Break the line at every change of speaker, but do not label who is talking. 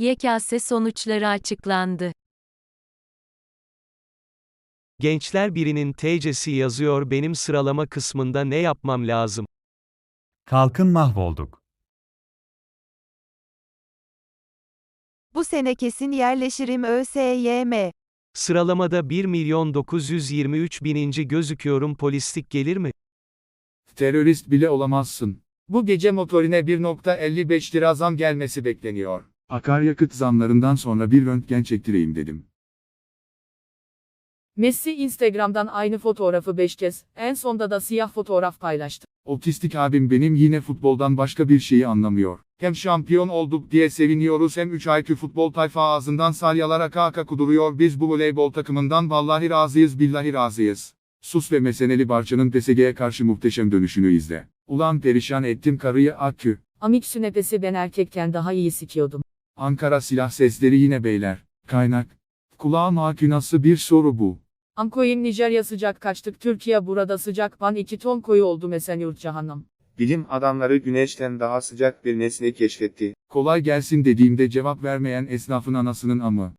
YKS sonuçları açıklandı.
Gençler birinin TC'si yazıyor benim sıralama kısmında ne yapmam lazım?
Kalkın mahvolduk.
Bu sene kesin yerleşirim ÖSYM.
Sıralamada 1 milyon 923 bininci gözüküyorum polislik gelir mi?
Terörist bile olamazsın. Bu gece motorine 1.55 lira zam gelmesi bekleniyor. Akaryakıt zamlarından sonra bir röntgen çektireyim dedim.
Messi Instagram'dan aynı fotoğrafı 5 kez, en sonda da siyah fotoğraf paylaştı.
Otistik abim benim yine futboldan başka bir şeyi anlamıyor. Hem şampiyon olduk diye seviniyoruz hem 3 IQ futbol tayfa ağzından salyalar aka aka kuduruyor biz bu voleybol takımından vallahi razıyız billahi razıyız. Sus ve meseneli Barça'nın PSG'ye karşı muhteşem dönüşünü izle. Ulan perişan ettim karıyı akü.
Amik sünepesi ben erkekken daha iyi sikiyordum.
Ankara silah sesleri yine beyler. Kaynak. Kulağın akü nasıl bir soru bu.
Amkoyim Nijerya sıcak kaçtık Türkiye burada sıcak ban 2 ton koyu oldu mesen yurt cahanım.
Bilim adamları güneşten daha sıcak bir nesne keşfetti.
Kolay gelsin dediğimde cevap vermeyen esnafın anasının amı.